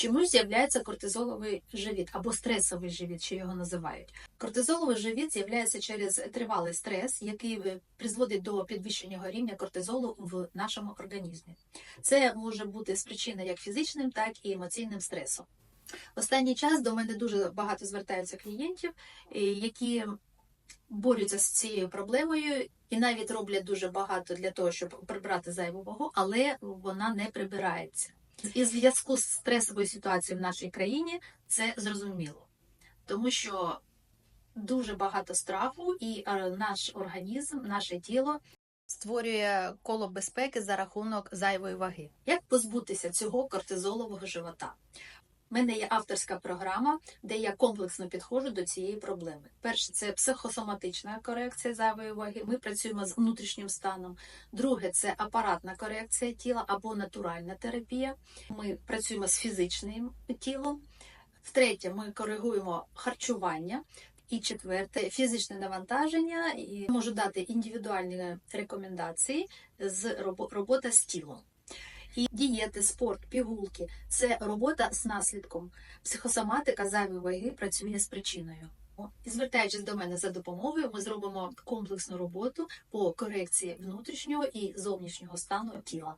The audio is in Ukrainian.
Чому з'являється кортизоловий живіт або стресовий живіт, що його називають? Кортизоловий живіт з'являється через тривалий стрес, який е, призводить до підвищеного рівня кортизолу в нашому організмі. Це може бути спричинено як фізичним, так і емоційним стресом. Останній час до мене дуже багато звертаються клієнтів, е, які борються з цією проблемою і навіть роблять дуже багато для того, щоб прибрати зайву вагу, але вона не прибирається. І в зв'язку з стресовою ситуацією в нашій країні це зрозуміло, тому що дуже багато страху, і е, наш організм, наше тіло створює коло безпеки за рахунок зайвої ваги. Як позбутися цього кортизолового живота? У мене є авторська програма, де я комплексно підходжу до цієї проблеми. Перше, це психосоматична корекція зайвої ваги. Ми працюємо з внутрішнім станом. Друге, це апаратна корекція тіла або натуральна терапія. Ми працюємо з фізичним тілом. Втретє, ми коригуємо харчування. І четверте фізичне навантаження і можу дати індивідуальні рекомендації з робо- робота з тілом. І дієти, спорт, пігулки це робота з наслідком. Психосоматика зайвої ваги працює з причиною. І звертаючись до мене за допомогою, ми зробимо комплексну роботу по корекції внутрішнього і зовнішнього стану тіла.